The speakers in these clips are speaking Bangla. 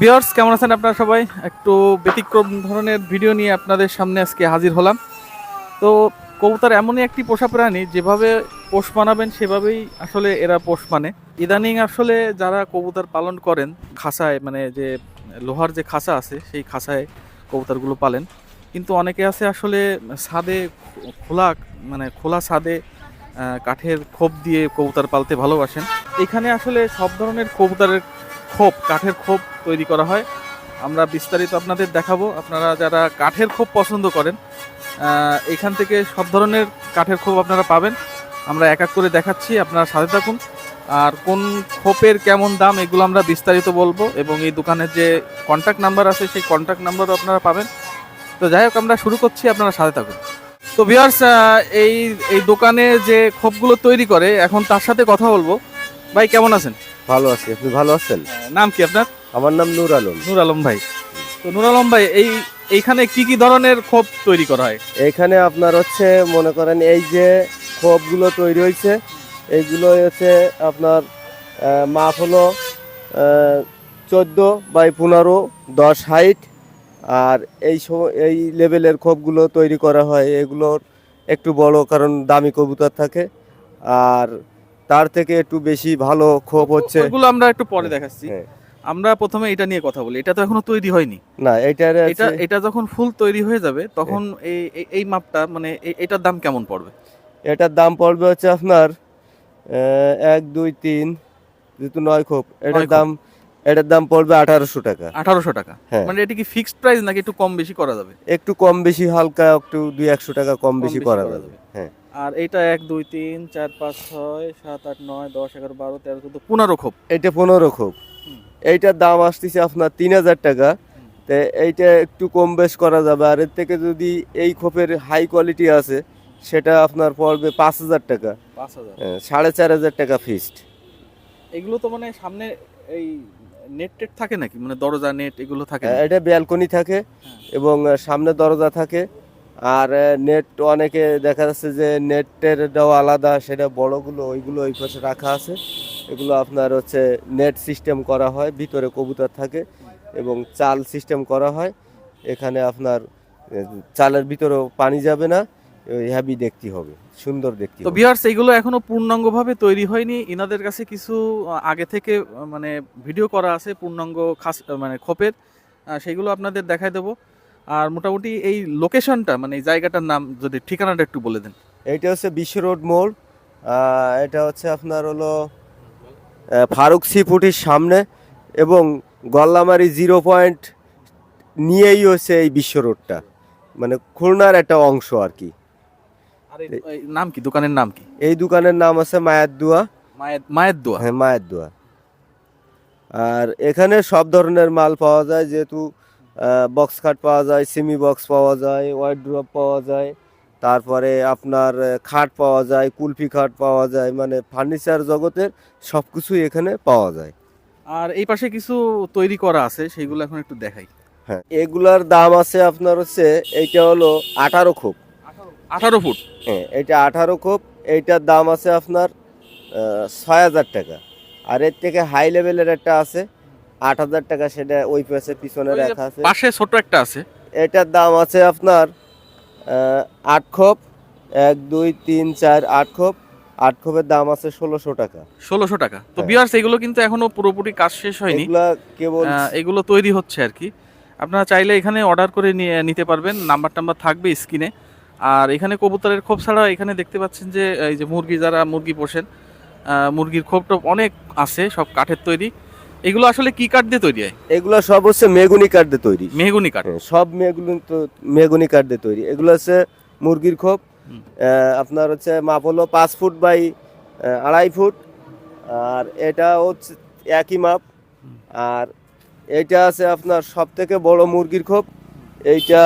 ভিউয়ার্স কেমন আছেন আপনারা সবাই? একটু ব্যতিক্রম ধরনের ভিডিও নিয়ে আপনাদের সামনে আজকে হাজির হলাম। তো কবুতর এমনই একটি পোষা প্রাণী, যেভাবে পোষ মানাবেন সেভাবেই আসলে এরা পোষ মানে। ইদানিং আসলে যারা কবুতর পালন করেন, খাসায় মানে যে লোহার যে খাসা আছে, সেই খাসায় কবুতরগুলো পালেন। কিন্তু অনেকে আছে আসলে ছাদে খোলা মানে খোলা ছাদে কাঠের খোপ দিয়ে কবুতর পালতে ভালোবাসেন। এখানে আসলে সব ধরনের কবুতরের খোপ, কাঠের খোপ তৈরি করা হয়। আমরা বিস্তারিত আপনাদের দেখাবো। আপনারা যারা কাঠের খোপ পছন্দ করেন এখান থেকে সব ধরনের কাঠের খোপ আপনারা পাবেন। আমরা এক এক করে দেখাচ্ছি, আপনারা সাথে থাকুন। আর কোন খোপের কেমন দাম, এগুলো আমরা বিস্তারিত বলব এবং এই দোকানের যে কন্ট্যাক্ট নাম্বার আছে, সেই কন্ট্যাক্ট নাম্বারও আপনারা পাবেন। তো যাই হোক, আমরা শুরু করছি, আপনারা সাথে থাকুন। তো ভিউয়ার্স এই এই দোকানে যে খোপগুলো তৈরি করে, এখন তার সাথে কথা বলব। ভাই, কেমন আছেন? ভালো আছি। আপনি ভালো আছেন? নাম কি আপনার? আমার নাম নূর আলম। নূর আলম ভাই। তো নূর আলম ভাই এই এইখানে কি কি ধরনের খোপ তৈরি করা হয়? এখানে আপনার হচ্ছে মনে করেন এই যে খোপগুলো তৈরি হয়েছে এইগুলো হচ্ছে আপনার মাপ হলো চোদ্দ বাই পনেরো দশ হাইট আর এই সময় এই লেভেলের খোপগুলো তৈরি করা হয়। এগুলোর একটু বড় কারণ দামি কবুতর থাকে। আর তার থেকে একটু বেশি ভালো খোপ হচ্ছে। আমরা একটু পরে দেখাচ্ছি। হ্যাঁ। আমরা প্রথমে এটা নিয়ে কথা বলি। এটা তো এখনও তৈরি হয়নি। না এটার এটা এটা যখন ফুল তৈরি হয়ে যাবে তখন এই এই- এই মাপটা মানে এটার দাম কেমন পড়বে? এটার দাম পড়বে হচ্ছে আপনার এক দুই তিন যেহেতু নয় খোপ এটার দাম এটার দাম পড়বে আঠারোশো টাকা। আঠারোশো টাকা। হ্যাঁ। মানে এটা কি ফিক্সড প্রাইস নাকি একটু কম বেশি করা যাবে? একটু কম বেশি হালকা একটু দুই একশো টাকা কম বেশি করা যাবে। হ্যাঁ। আর এটা এক দুই তিন চার পাঁচ ছয় সাত আট নয় দশ এগারো বারো তেরো চোদ্দ পনেরো খোপ এটা পনেরো খোপ এইটার দাম আসতেছে আপনার তিন হাজার টাকা। তো এইটা একটু কম বেশ করা যাবে। আর এর থেকে যদি এই খোপের হাই কোয়ালিটি আছে সেটা আপনার পড়বে পাঁচ হাজার টাকা। পাঁচ হাজার। হ্যাঁ, সাড়ে চার হাজার টাকা ফিক্সড এগুলো তো মানে সামনে এই নেট টেট থাকে নাকি? মানে দরজা নেট এগুলো থাকে হ্যাঁ, এটা ব্যালকনি থাকে হ্যাঁ। এবং সামনে দরজা থাকে। আর নেট অনেকে দেখা যাচ্ছে যে নেটের দাও আলাদা সেটা বড়গুলো ওইগুলো ওই পাশে রাখা আছে। এগুলো আপনার হচ্ছে নেট সিস্টেম করা হয় ভিতরে কবুতর থাকে এবং চাল সিস্টেম করা হয়। এখানে আপনার চালের ভিতরেও পানি যাবে না হ্যাভি দেখতে হবে সুন্দর দেখতে তো হবে। বিহার্স এগুলো এখনও পূর্ণাঙ্গভাবে তৈরি হয়নি। ইনাদের কাছে কিছু আগে থেকে মানে ভিডিও করা আছে পূর্ণাঙ্গ খাস মানে খোপের। সেগুলো আপনাদের দেখাই দেবো। আর মোটামুটি এই লোকেশনটা মানে এই জায়গাটার নাম যদি ঠিকানাটা একটু বলে দেন। এইটা হচ্ছে বিশ্ব রোড মোড় এটা হচ্ছে আপনার হলো ফারুক সি ফুটির সামনে এবং গল্লামারি জিরো পয়েন্ট নিয়েই হচ্ছে এই বিশ্ব রোডটা। মানে খুলনার একটা অংশ আর কি। নাম কি? দোকানের নাম কি? এই দোকানের নাম আছে মায়ের দুয়া। মায়ের দোয়া? হ্যাঁ মায়ের দোয়া। আর এখানে সব ধরনের মাল পাওয়া যায় যেহেতু বক্স খাট পাওয়া যায় সিমি বক্স পাওয়া যায় ওয়াইড ড্রপ পাওয়া যায় তারপরে আপনার খাট পাওয়া যায় কুলফি খাট পাওয়া যায় মানে ফার্নিচার জগতের সব কিছুই এখানে পাওয়া যায়। আর এই পাশে কিছু তৈরি করা আছে সেইগুলো এখন একটু দেখাই। হ্যাঁ এগুলার দাম আছে আপনার হচ্ছে এইটা হলো আঠারো খোপ। আঠারো ফুট? হ্যাঁ এটা আঠারো খোপ এইটার দাম আছে আপনার ছয় হাজার টাকা। আর এর থেকে হাই লেভেলের একটা আছে আট হাজার টাকা সেটা ওই পাশে পিছনে রাখা আছে। পাশে ছোট একটা আছে। এটার দাম আছে আপনার আট খোপ এক দুই তিন চার আট খোপ। আট খোপের দাম আছে ষোলোশো টাকা। ষোলোশো টাকা। তো হ্যাঁ। বিয়ার্স এগুলো কিন্তু এখনও পুরোপুরি কাজ শেষ হয়নি। কেবল এগুলো তৈরি হচ্ছে আর কি। আপনারা চাইলে এখানে অর্ডার করে নিয়ে নিতে পারবেন। নাম্বার টাম্বার থাকবে স্ক্রিনে আর এখানে কবুতরের খোপ ছাড়া এখানে দেখতে পাচ্ছেন যে এই যে মুরগি যারা মুরগি পোষেন মুরগির খোপ টোপ অনেক আছে সব কাঠের তৈরি। এগুলো আসলে কি কাঠ দিয়ে তৈরি হয়? এগুলা সব হচ্ছে মেগুনি কাঠ দিয়ে তৈরি। মেহগুনি কাঠ। হ্যাঁ, সব মেগুনি তো মেগুনি কাঠ দিয়ে তৈরি। এগুলো হচ্ছে মুরগির খোপ আপনার হচ্ছে মাপ হলো পাঁচ ফুট বাই আড়াই ফুট। আর এটা হচ্ছে একই মাপ। আর এইটা আছে আপনার সব থেকে বড় মুরগির খোপ। এইটা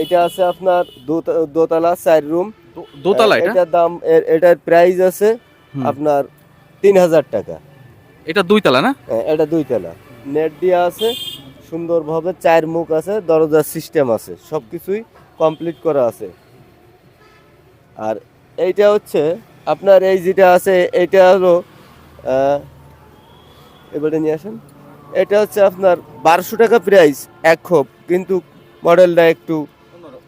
এইটা আছে আপনার দোতলা চার রুম। দোতলা এটার দাম এটার প্রাইস আছে আপনার তিন হাজার টাকা। এটা দুইতলা না? হ্যাঁ, এটা দুইতলা। নেট দিয়ে আছে সুন্দরভাবে চার মুখ আছে দরজার সিস্টেম আছে সব কিছুই কমপ্লিট করা আছে। আর এইটা হচ্ছে আপনার এই যেটা আছে এইটা হলো এবারে নিয়ে আসেন। এটা হচ্ছে আপনার বারোশো টাকা প্রাইস এক খোপ কিন্তু মডেলটা একটু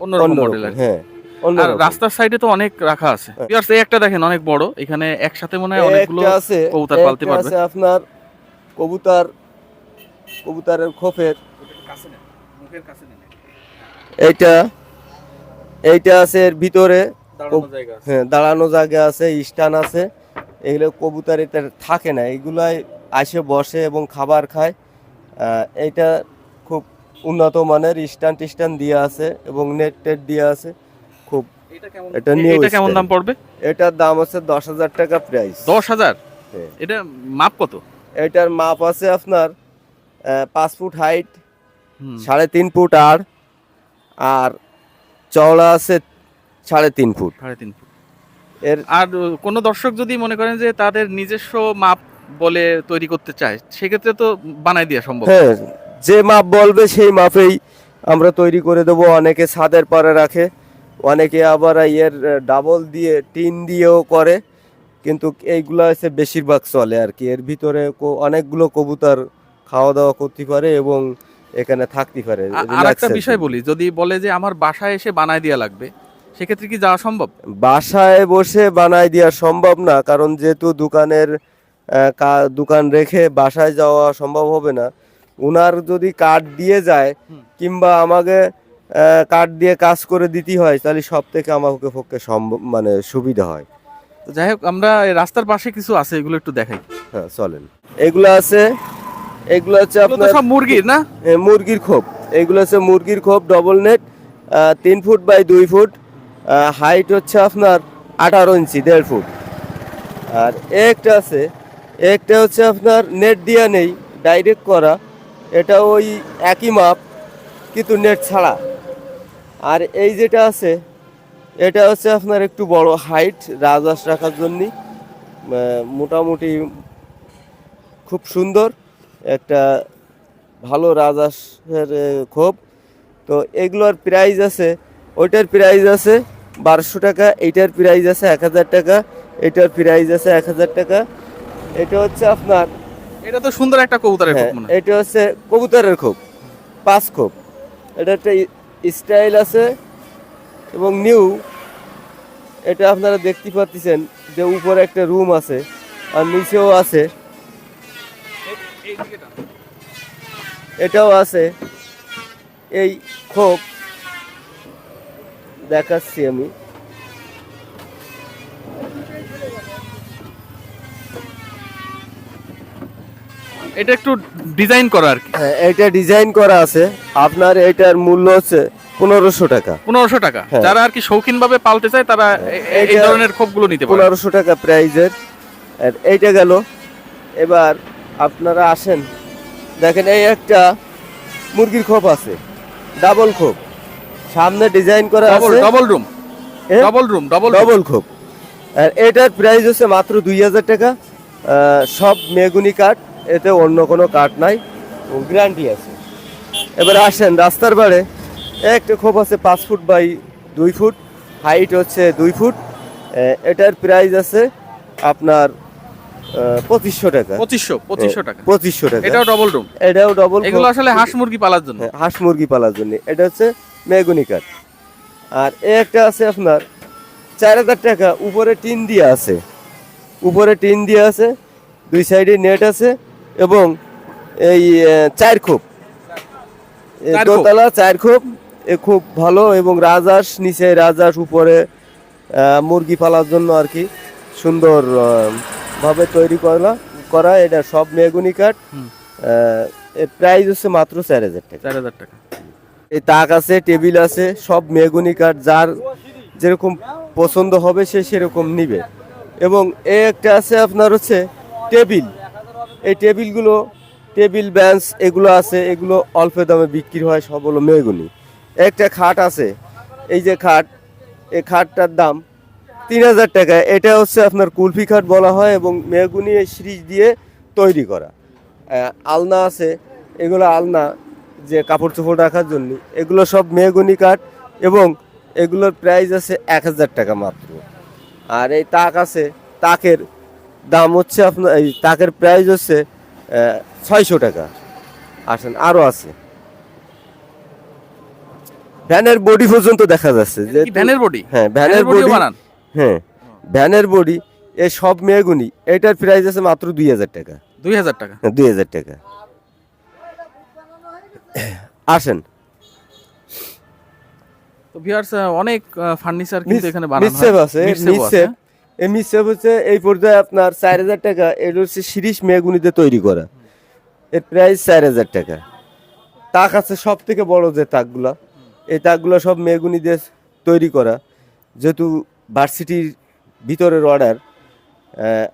অন্যরকম মডেল হ্যাঁ। আর রাস্তার সাইডে তো অনেক রাখা আছে। হ্যাঁ। এই একটা দেখেন অনেক বড়। এখানে একসাথে মনে হয় অনেকগুলো আছে কবুতর পালতে পারবে। আছে আপনার কবুতর কবুতরের খোপের। এইটা এইটা আছে এর ভিতরে। হ্যাঁ দাঁড়ানো জায়গা আছে স্টান আছে। এগুলো কবুতর এটা থাকে না। এগুলাই আসে বসে এবং খাবার খায়। আহ, এইটা খুব উন্নত মানের। স্টান টিস্টান দিয়ে আছে এবং নেট টেট দিয়ে আছে। খুব এটা কেমন এটা কেমন দাম পড়বে? এটার দাম হচ্ছে দশ হাজার টাকা প্রাইস দশ হাজার? হ্যাঁ। এটা মাপ কত? এটার মাপ আছে আপনার পাঁচ ফুট হাইট। সাড়ে তিন ফুট আর আর চওড়া আছে সাড়ে তিন ফুট। সাড়ে তিন ফুট। এর আর কোনো দর্শক যদি মনে করেন যে তাদের নিজস্ব মাপ বলে তৈরি করতে চায় সেক্ষেত্রে তো বানাই দেওয়া সম্ভব। হ্যাঁ যে মাপ বলবে সেই মাপেই আমরা তৈরি করে দেবো। অনেকে ছাদের পরে রাখে। অনেকে আবার ইয়ের ডাবল দিয়ে টিন দিয়েও করে কিন্তু এইগুলো হচ্ছে বেশিরভাগ চলে আর কি। এর ভিতরে অনেকগুলো কবুতর খাওয়া দাওয়া করতে পারে এবং এখানে থাকতে পারে। আর একটা বিষয় বলি যদি বলে যে আমার বাসায় এসে বানায় দেওয়া লাগবে সেক্ষেত্রে কি যাওয়া সম্ভব? বাসায় বসে বানায় দেওয়া সম্ভব না কারণ যেহেতু দোকানের দোকান রেখে বাসায় যাওয়া সম্ভব হবে না। উনার যদি কার্ড দিয়ে যায় কিংবা আমাকে কার্ড দিয়ে কাজ করে দিতে হয় তাহলে সব থেকে আমাকে পক্ষে সম্ভব মানে সুবিধা হয়। তো যাই হোক আমরা রাস্তার পাশে কিছু আছে এগুলো একটু দেখাই। হ্যাঁ চলেন। এগুলো আছে এগুলো হচ্ছে আপনার সব মুরগির না? মুরগির খোপ। এগুলো হচ্ছে মুরগির খোপ ডবল নেট তিন ফুট বাই দুই ফুট হাইট হচ্ছে আপনার আঠারো ইঞ্চি দেড় ফুট। আর একটা আছে একটা হচ্ছে আপনার নেট দেওয়া নেই ডাইরেক্ট করা। এটা ওই একই মাপ কিন্তু নেট ছাড়া। আর এই যেটা আছে এটা হচ্ছে আপনার একটু বড় হাইট রাজহাঁস রাখার জন্যই আহ, মোটামুটি খুব সুন্দর একটা ভালো রাজহাঁসের খোপ। তো এগুলোর প্রাইস আছে ওইটার প্রাইস আছে বারোশো টাকা এইটার প্রাইস আছে এক হাজার টাকা এটার প্রাইস আছে এক হাজার টাকা। এটা হচ্ছে আপনার এটা তো সুন্দর একটা কবুতরের হয়। এটা হচ্ছে কবুতরের খোপ পাঁচ খোপ। এটা একটা স্টাইল আছে এবং নিউ, এটা আপনারা দেখতে পাচ্ছেন যে উপরে একটা রুম আছে আর নিচেও আছে। এটাও আছে। এই খোপ দেখাচ্ছি আমি। এটা একটু ডিজাইন করা আর কি। হ্যাঁ এটা ডিজাইন করা আছে। আপনার এটার মূল্য হচ্ছে পনেরোশো টাকা। পনেরোশো টাকা। হ্যাঁ। যারা আর কি শৌখিন ভাবে পালতে চায় তারা এই ধরনের খোপগুলো নিতে পারে। পনেরোশো টাকা প্রাইজের। আর এইটা গেল। এবার আপনারা আসেন। দেখেন এই একটা মুরগির খোপ আছে। ডাবল খোপ। সামনে ডিজাইন করা আছে। Double room? Double room double double খোপ। আর এটার প্রাইস হচ্ছে মাত্র দুই হাজার টাকা। সব মেগুনি কাঠ। এতে অন্য কোনো কাঠ নাই। গ্যারান্টি আছে। এবার আসেন রাস্তার বারে একটা খোপ আছে পাঁচ ফুট বাই দুই ফুট হাইট হচ্ছে দুই ফুট। এটার প্রাইস আছে আপনার পঁচিশশো টাকা। পঁচিশশো পঁচিশশো টাকা। পঁচিশশো টাকা। এটাও ডবল রুম এটাও ডবল এগুলো আসলে হাঁস মুরগি পালার জন্য। হ্যাঁ, হাঁস মুরগি পালার জন্য। এটা হচ্ছে মেগুনি কাঠ। আর এ একটা আছে আপনার চার হাজার টাকা। উপরে টিন দিয়ে আছে। উপরে টিন দিয়ে আছে। দুই সাইডে নেট আছে। এবং এই চার খোপ এ চার খোপ। দোতলা চার খোপ এ খুব ভালো এবং রাজহাঁস নিচে রাজহাঁস উপরে মুরগি পালার জন্য আর কি সুন্দর ভাবে তৈরি করা করা। এটা সব মেগুনি কাঠ। এর প্রাইস হচ্ছে মাত্র চার হাজার টাকা। চার হাজার টাকা। এই তাক আছে টেবিল আছে সব মেগুনি কাঠ। যার যেরকম পছন্দ হবে সে সেরকম নিবে। এবং এ একটা আছে আপনার হচ্ছে টেবিল। এই টেবিলগুলো, টেবিল, বেঞ্চ এগুলো আছে, এগুলো অল্প দামে বিক্রি হয়, সব হলো মেগুনি একটা খাট আছে, এই যে খাট, এই খাটটার দাম তিন হাজার টাকা। এটা হচ্ছে আপনার কুলফি খাট বলা হয় এবং মেগুনি এই সিরিজ দিয়ে তৈরি করা। আলনা আছে, এগুলো আলনা যে কাপড় চোপড় রাখার জন্য। এগুলো সব মেগুনি কাঠ এবং এগুলোর প্রাইস আছে এক হাজার টাকা মাত্র। আর এই তাক আছে, তাকের দাম হচ্ছে আপনার এই তাকের প্রাইস হচ্ছে ছয়শো টাকা। আসেন আরও আছে। ভ্যানের বডি পর্যন্ত দেখা যাচ্ছে যেহেতু- ভ্যানের বডি হ্যাঁ ভ্যানের বডি হ্যাঁ ভ্যানের বডি এই সব মেয়েগুনি এটার প্রাইস আছে মাত্র দুই হাজার টাকা। দুই হাজার টাকা? হ্যাঁ, দুই হাজার টাকা। আসেন। তো ভিউয়ার্স অনেক ফার্নিচার কিন্তু এখানে বানানো মিসসেপ আছে এই মিসসেপ হচ্ছে এই পর্যায়ে আপনার চার হাজার টাকা এটা হচ্ছে শিরিষ মেগুনিতে তৈরি করা। এর প্রাইস চার হাজার টাকা। তাক আছে সব থেকে বড় যে তাকগুলা এই তাকগুলো সব মেগুনি দিয়ে তৈরি করা। যেহেতু ভার্সিটির ভিতরের অর্ডার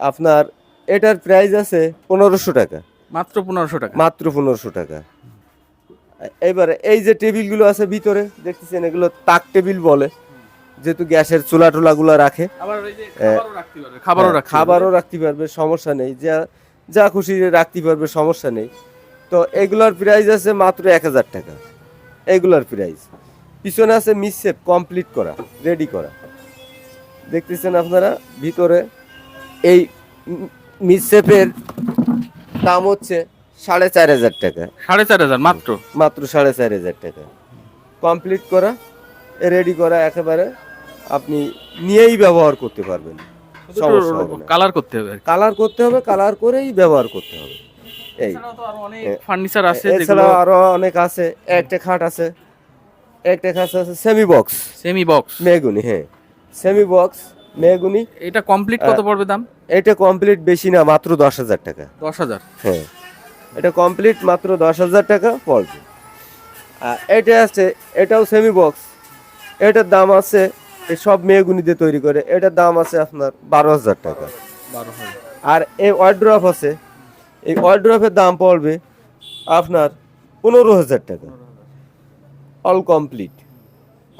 আপনার এটার প্রাইস আছে পনেরোশো টাকা। মাত্র পনেরোশো টাকা? মাত্র পনেরোশো টাকা। এবারে এই যে টেবিলগুলো আছে ভিতরে দেখতেছেন এগুলো তাক টেবিল বলে। যেহেতু গ্যাসের চুলা টুলাগুলো রাখে হ্যাঁ, খাবারও রাখতে পারবে সমস্যা নেই। যা যা খুশি রাখতে পারবে সমস্যা নেই। তো এগুলোর প্রাইস আছে মাত্র এক হাজার টাকা। এগুলোর প্রাইস পিছনে আছে মিসসেপ কমপ্লিট করা রেডি করা। দেখতেছেন আপনারা ভিতরে এই মিসসেপের দাম হচ্ছে সাড়ে চার হাজার টাকা। সাড়ে চার হাজার মাত্র? মাত্র সাড়ে চার হাজার টাকা। কমপ্লিট করা রেডি করা একেবারে আপনি নিয়েই ব্যবহার করতে পারবেন। সমস্যা হবে না। কালার করতে হবে আর কি। কালার করতে হবে কালার করেই ব্যবহার করতে হবে। এই এছাড়াও তো আরও অনেক এ- ফার্নিচার আছে যেগুলো এছাড়াও আরও অনেক আছে একটা খাট আছে একটা খাট আছে সেমি বক্স সেমি বক্স মেগুনি হ্যাঁ। সেমি বক্স মেগুনি। এটা কমপ্লিট কত পড়বে দাম? এটা কমপ্লিট বেশি না মাত্র দশ হাজার টাকা। দশ হাজার? হ্যাঁ। এটা কমপ্লিট মাত্র দশ হাজার টাকা পড়বে। আর এটা আছে এটাও সেমি বক্স এটার দাম আছে সব মেয়েগুনি দিয়ে তৈরি করে এটার দাম আছে আপনার বারো হাজার টাকা। আর এই ওয়ার্ড্রপ আছে এই ওয়ার্ড্রপের দাম পড়বে আপনার পনেরো হাজার টাকা। অল কমপ্লিট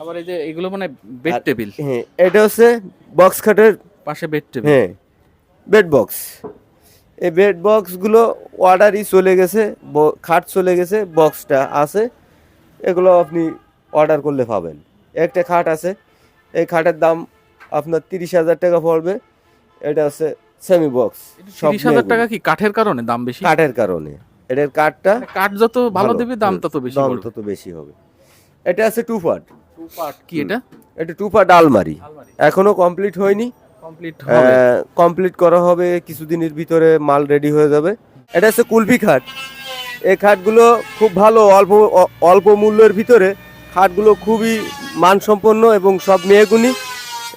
আবার এই যে এগুলো মানে বেড টেবিল হ্যাঁ এটা হচ্ছে বক্স খাটের পাশে বেড টেবিল হ্যাঁ বেড বক্স এই বেড বক্সগুলো অর্ডারই চলে গেছে খাট চলে গেছে বক্সটা আছে এগুলো আপনি অর্ডার করলে পাবেন। একটা খাট আছে এই খাটের দাম আপনার তিরিশ হাজার টাকা পড়বে। এটা হচ্ছে সেমি বক্স তিরিশ হাজার টাকা কি কাঠের কারণে দাম বেশি? কাঠের কারণে। এটার কাঠটা মানে কাঠ যত ভালো দেবে দাম তত বেশি দাম তত বেশি হবে। এটা আছে টু পার্ট কি এটা? এটা টু পার্ট আলমারি। এখনও কমপ্লিট হয়নি। কমপ্লিট হবে। কমপ্লিট করা হবে কিছুদিনের ভিতরে মাল রেডি হয়ে যাবে। এটা হচ্ছে কুলফি খাট। এই খাটগুলো খুব ভালো অল্প অল্প মূল্যের ভিতরে খাটগুলো খুবই মানসম্পন্ন এবং সব মেয়েগুনি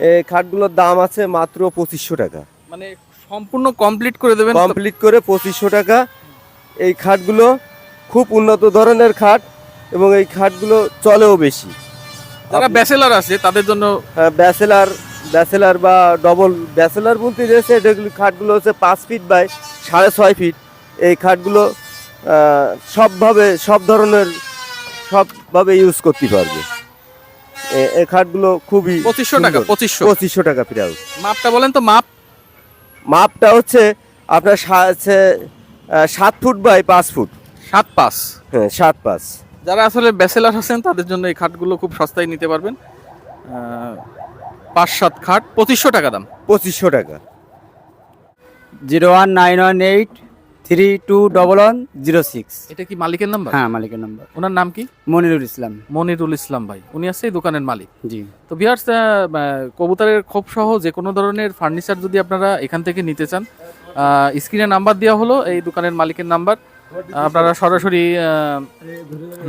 এই খাটগুলোর দাম আছে মাত্র পঁচিশশো টাকা। মানে সম্পূর্ণ কমপ্লিট করে দেবেন কমপ্লিট করে পঁচিশশো টাকা। এই খাটগুলো খুব উন্নত ধরনের খাট এবং এই খাটগুলো চলেও বেশি। যারা ব্যাচেলার আছে তাদের জন্য ব্যাচেলার ব্যাচেলার বা ডবল ব্যাচেলার বলতে এগুলো খাটগুলো হচ্ছে পাঁচ ফিট বাই সাড়ে ছয় ফিট এই খাটগুলো সবভাবে সব ধরনের সবভাবে ইউজ করতে পারবে। এ- এই খাটগুলো খুবই পঁচিশশো টাকা পঁচিশশো। পঁচিশশো টাকা প্রাইস মাপটা বলেন তো মাপ? মাপটা হচ্ছে আপনার সাত ফুট বাই পাঁচ ফুট। সাত পাঁচ। হ্যাঁ সাত পাঁচ। যারা আসলে ব্যাচেলার আছেন তাদের জন্য এই খাটগুলো খুব সস্তায় নিতে পারবেন। পাঁচ সাত খাট পঁচিশশো টাকা দাম। পঁচিশশো টাকা। Zero one nine one eight three two double one zero six. এটা কি মালিকের নাম্বার? হ্যাঁ মালিকের নম্বর। ওনার নাম কি? মনিরুল ইসলাম। মনিরুল ইসলাম ভাই। উনি আছে এই দোকানের মালিক। জি। তো ভিয়ার্স কবুতরের খোপ সহ যে কোনো ধরনের ফার্নিচার যদি আপনারা এখান থেকে নিতে চান স্ক্রিনে নাম্বার দেওয়া হলো এই দোকানের মালিকের নাম্বার। আপনারা সরাসরি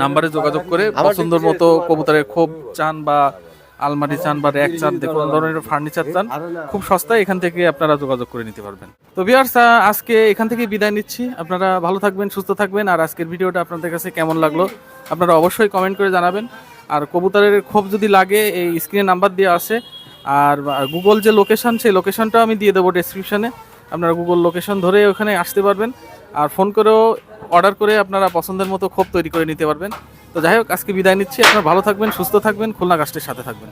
নাম্বারে যোগাযোগ করে পছন্দের মতো কবুতরের খোপ চান বা আলমারি চান বা র্যাক চান কোনো ধরনের ফার্নিচার চান খুব সস্তায় এখান থেকে আপনারা যোগাযোগ করে নিতে পারবেন। তো ভিউয়ার্স আজকে এখান থেকে বিদায় নিচ্ছি। আপনারা ভালো থাকবেন সুস্থ থাকবেন আর আজকের ভিডিওটা আপনাদের কাছে কেমন লাগল আপনারা অবশ্যই কমেন্ট করে জানাবেন। আর কবুতরের খোপ যদি লাগে এই স্ক্রিনে নাম্বার দেওয়া আছে। আর গুগল যে লোকেশন সেই লোকেশনটাও আমি দিয়ে দেবো ডেসক্রিপশনে আপনারা গুগল লোকেশন ধরে ওখানে আসতে পারবেন। আর ফোন করেও অর্ডার করে আপনারা পছন্দের মতো খোপ তৈরি করে নিতে পারবেন। তো যাই হোক, আজকে বিদায় নিচ্ছি। আপনারা ভালো থাকবেন, সুস্থ থাকবেন, খুলনা কাস্টের সাথে থাকবেন।